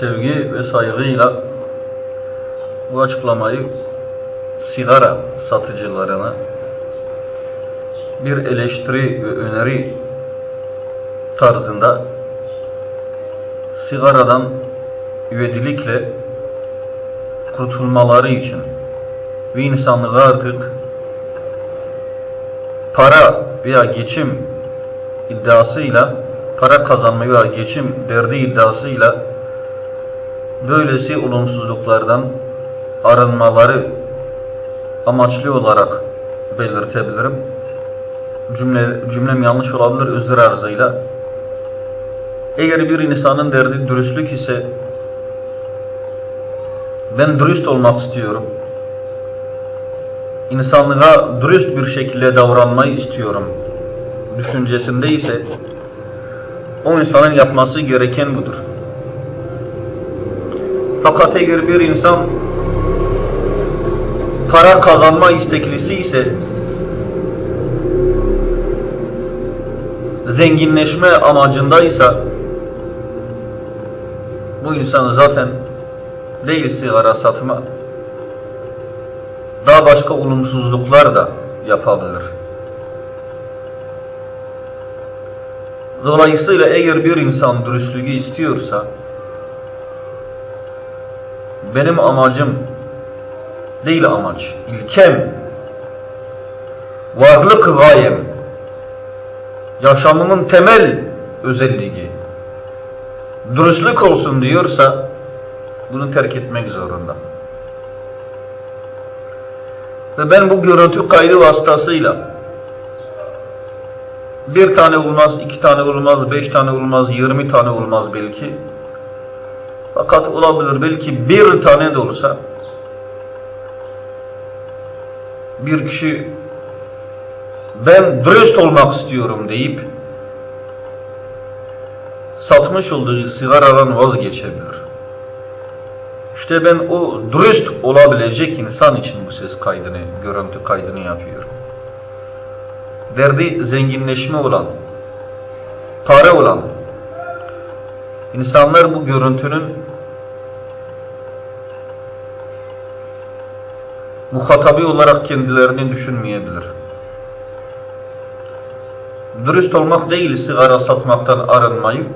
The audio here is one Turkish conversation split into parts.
sevgi ve saygıyla bu açıklamayı sigara satıcılarına bir eleştiri ve öneri tarzında sigaradan üvedilikle kurtulmaları için ve insanlığı artık para veya geçim iddiasıyla para kazanma veya geçim derdi iddiasıyla böylesi olumsuzluklardan arınmaları amaçlı olarak belirtebilirim. Cümle, cümlem yanlış olabilir özür arzıyla. Eğer bir insanın derdi dürüstlük ise ben dürüst olmak istiyorum. İnsanlığa dürüst bir şekilde davranmayı istiyorum. Düşüncesinde ise o insanın yapması gereken budur. Fakat eğer bir insan para kazanma isteklisi ise zenginleşme amacındaysa bu insan zaten değil sigara satma daha başka olumsuzluklar da yapabilir. Dolayısıyla eğer bir insan dürüstlüğü istiyorsa benim amacım değil amaç, ilkem, varlık gayem, yaşamımın temel özelliği dürüstlük olsun diyorsa bunu terk etmek zorunda. Ve ben bu görüntü kaydı vasıtasıyla bir tane olmaz, iki tane olmaz, beş tane olmaz, yirmi tane olmaz belki. Fakat olabilir belki bir tane de olsa bir kişi ben dürüst olmak istiyorum deyip satmış olduğu sigaradan vazgeçebilir. İşte ben o dürüst olabilecek insan için bu ses kaydını, görüntü kaydını yapıyorum. Derdi zenginleşme olan, para olan, insanlar bu görüntünün muhatabı olarak kendilerini düşünmeyebilir. Dürüst olmak değil sigara satmaktan arınmayı,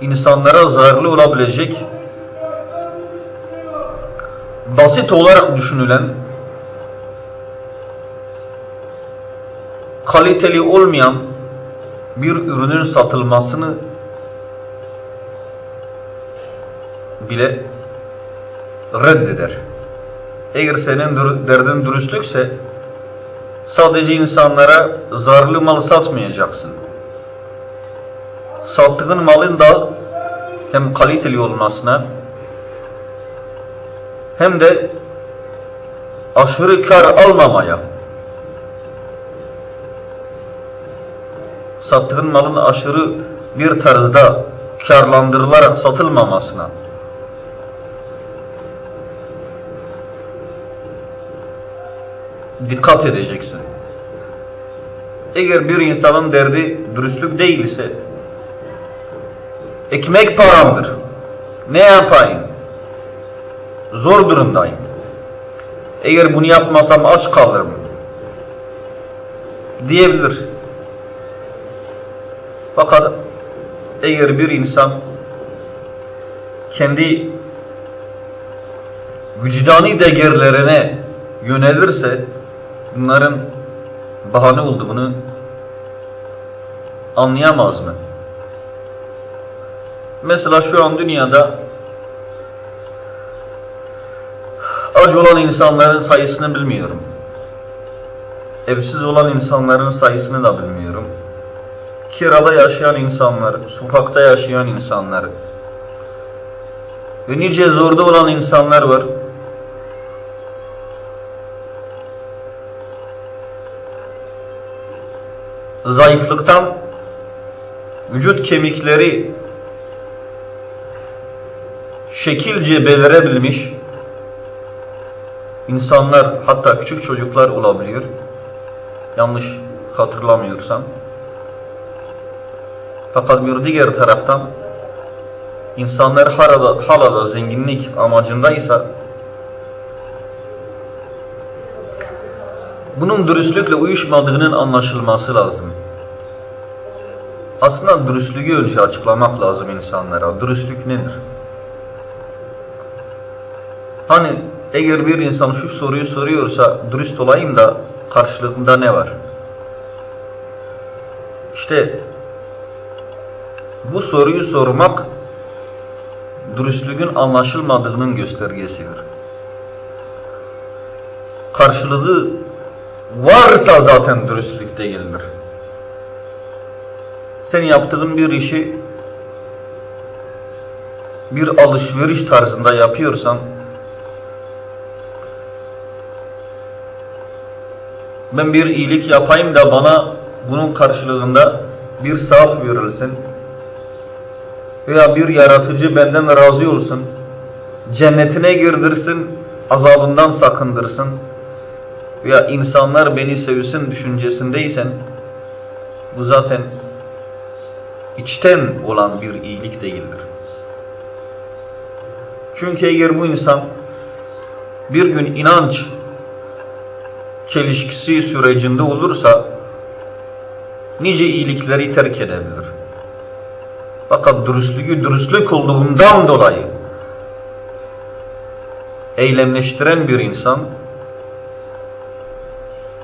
insanlara zararlı olabilecek basit olarak düşünülen kaliteli olmayan bir ürünün satılmasını bile reddeder. Eğer senin derdin dürüstlükse sadece insanlara zararlı mal satmayacaksın. Sattığın malın da hem kaliteli olmasına hem de aşırı kar almamaya. Sattığın malın aşırı bir tarzda karlandırılarak satılmamasına dikkat edeceksin. Eğer bir insanın derdi dürüstlük değilse Ekmek paramdır. Ne yapayım? Zor durumdayım. Eğer bunu yapmasam aç kalırım. Diyebilir. Fakat eğer bir insan kendi vicdani değerlerine yönelirse bunların bahane olduğunu anlayamaz mı? Mesela şu an dünyada aç olan insanların sayısını bilmiyorum. Evsiz olan insanların sayısını da bilmiyorum. Kirada yaşayan insanlar, sokakta yaşayan insanlar ve nice zorda olan insanlar var. Zayıflıktan vücut kemikleri şekilce belirebilmiş insanlar hatta küçük çocuklar olabiliyor. Yanlış hatırlamıyorsam. Fakat bir diğer taraftan insanlar hala, hala da zenginlik amacındaysa bunun dürüstlükle uyuşmadığının anlaşılması lazım. Aslında dürüstlüğü önce açıklamak lazım insanlara. Dürüstlük nedir? Hani eğer bir insan şu soruyu soruyorsa dürüst olayım da karşılığında ne var? İşte bu soruyu sormak dürüstlüğün anlaşılmadığının göstergesidir. Karşılığı varsa zaten dürüstlük değildir. Sen yaptığın bir işi bir alışveriş tarzında yapıyorsan ben bir iyilik yapayım da bana bunun karşılığında bir sevap verilsin veya bir yaratıcı benden razı olsun cennetine girdirsin azabından sakındırsın veya insanlar beni sevsin düşüncesindeysen bu zaten içten olan bir iyilik değildir. Çünkü eğer bu insan bir gün inanç çelişkisi sürecinde olursa nice iyilikleri terk edebilir. Fakat dürüstlüğü dürüstlük olduğundan dolayı eylemleştiren bir insan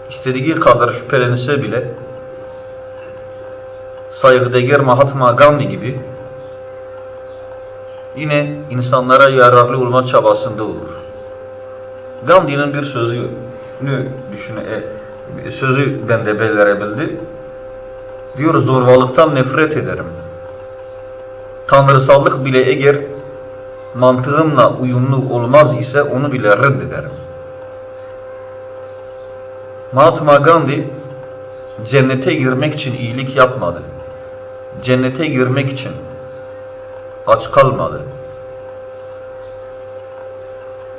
istediği kadar şüphelense bile saygıdeğer Mahatma Gandhi gibi yine insanlara yararlı olma çabasında olur. Gandhi'nin bir sözünü düşüne, e, sözü bende belirebildi. Diyor zorbalıktan nefret ederim. Tanrısallık bile eğer mantığımla uyumlu olmaz ise onu bile reddederim. Mahatma Gandhi cennete girmek için iyilik yapmadı. Cennete girmek için aç kalmadı.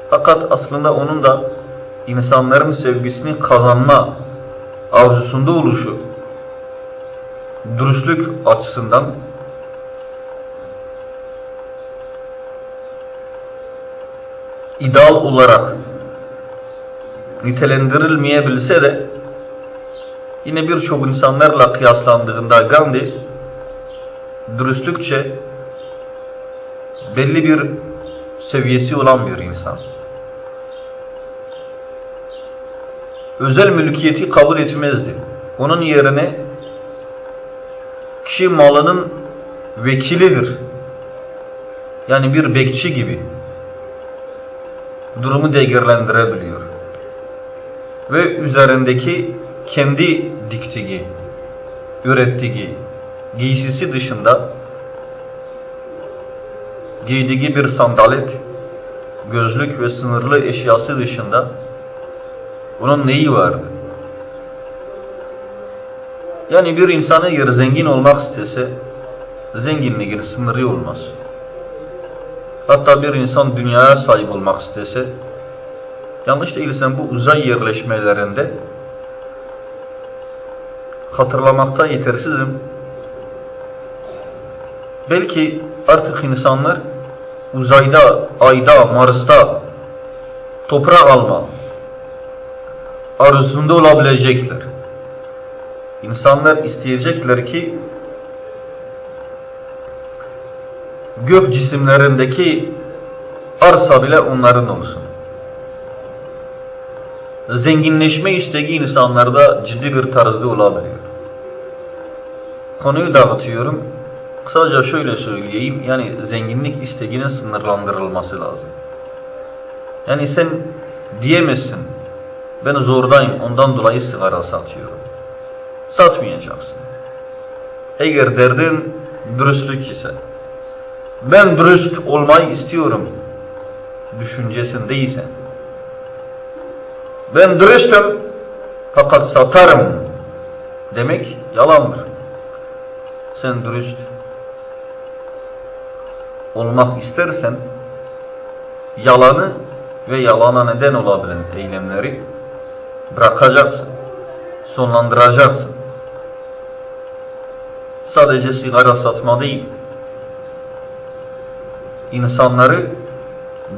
Fakat aslında onun da insanların sevgisini kazanma arzusunda oluşu dürüstlük açısından ideal olarak nitelendirilmeyebilse de yine birçok insanlarla kıyaslandığında Gandhi dürüstlükçe belli bir seviyesi olan bir insan. Özel mülkiyeti kabul etmezdi. Onun yerine kişi malının vekilidir. Yani bir bekçi gibi durumu değerlendirebiliyor. Ve üzerindeki kendi diktiği, ürettiği giysisi dışında giydiği bir sandalet, gözlük ve sınırlı eşyası dışında onun neyi vardı? Yani bir insan eğer zengin olmak istese zenginliğin sınırı olmaz. Hatta bir insan dünyaya sahip olmak istese yanlış değilsen bu uzay yerleşmelerinde hatırlamakta yetersizim. Belki artık insanlar uzayda, ayda, Mars'ta toprak alma arzusunda olabilecekler. İnsanlar isteyecekler ki gök cisimlerindeki arsa bile onların olsun. Zenginleşme isteği insanlarda ciddi bir tarzda olabiliyor. Konuyu dağıtıyorum. Kısaca şöyle söyleyeyim. Yani zenginlik isteğinin sınırlandırılması lazım. Yani sen diyemezsin. Ben zordayım ondan dolayı sigara satıyorum. Satmayacaksın. Eğer derdin dürüstlük ise ben dürüst olmayı istiyorum düşüncesindeysen ben dürüstüm fakat satarım demek yalandır. Sen dürüst olmak istersen yalanı ve yalana neden olabilen eylemleri bırakacaksın. Sonlandıracaksın. Sadece sigara satma değil. insanları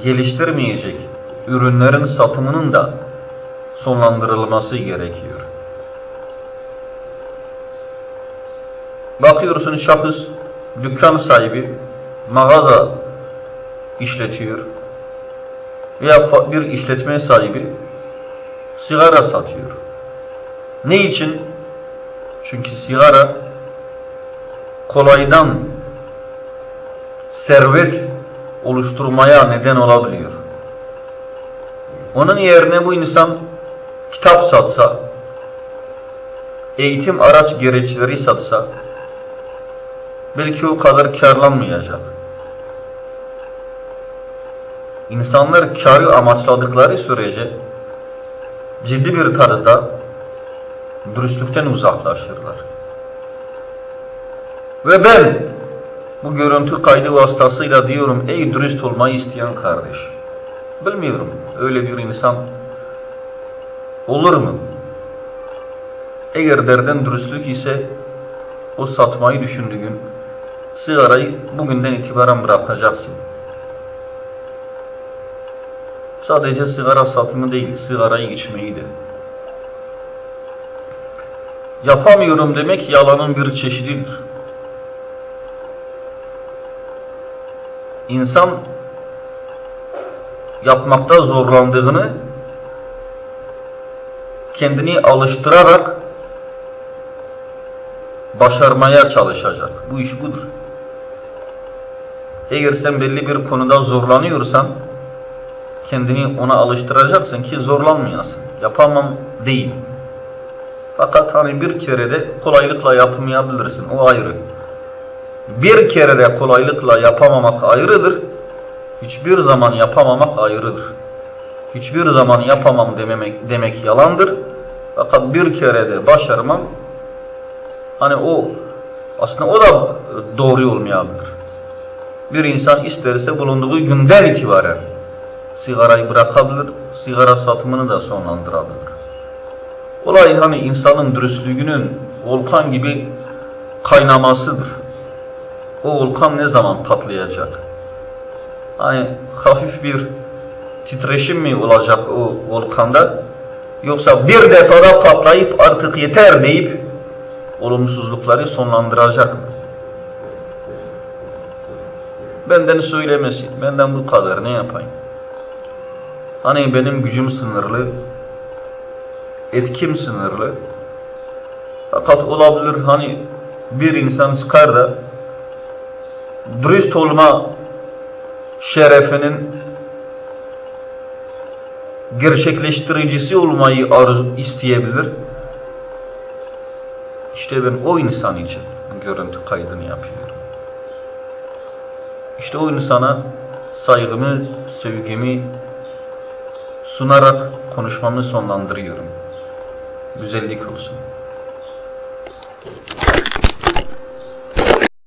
geliştirmeyecek ürünlerin satımının da sonlandırılması gerekiyor. Bakıyorsun şahıs dükkan sahibi mağaza işletiyor veya bir işletme sahibi sigara satıyor. Ne için? Çünkü sigara kolaydan servet oluşturmaya neden olabiliyor. Onun yerine bu insan kitap satsa, eğitim araç gereçleri satsa, belki o kadar karlanmayacak. İnsanlar karı amaçladıkları sürece ciddi bir tarzda dürüstlükten uzaklaşırlar. Ve ben bu görüntü kaydı vasıtasıyla diyorum ey dürüst olmayı isteyen kardeş. Bilmiyorum öyle bir insan olur mu? Eğer derdin dürüstlük ise o satmayı düşündüğün sigarayı bugünden itibaren bırakacaksın. Sadece sigara satımı değil, sigarayı içmeyi de. Yapamıyorum demek yalanın bir çeşididir. İnsan yapmakta zorlandığını kendini alıştırarak başarmaya çalışacak. Bu iş budur. Eğer sen belli bir konuda zorlanıyorsan kendini ona alıştıracaksın ki zorlanmayasın. Yapamam değil. Fakat hani bir kere de kolaylıkla yapamayabilirsin. O ayrı. Bir kere de kolaylıkla yapamamak ayrıdır. Hiçbir zaman yapamamak ayrıdır. Hiçbir zaman yapamam dememek, demek yalandır. Fakat bir kere de başarmam hani o aslında o da doğru olmayabilir. Bir insan isterse bulunduğu günden itibaren sigarayı bırakabilir, sigara satımını da sonlandırabilir. Olay hani insanın dürüstlüğünün volkan gibi kaynamasıdır. O volkan ne zaman patlayacak? Hani hafif bir titreşim mi olacak o volkanda? Yoksa bir defada patlayıp artık yeter deyip olumsuzlukları sonlandıracak mı? Benden söylemesi, benden bu kadar ne yapayım? Hani benim gücüm sınırlı, etkim sınırlı. Fakat olabilir hani bir insan çıkar da dürüst olma şerefinin gerçekleştiricisi olmayı isteyebilir. İşte ben o insan için görüntü kaydını yapıyorum. İşte o insana saygımı, sevgimi sunarak konuşmamı sonlandırıyorum. Güzellik olsun.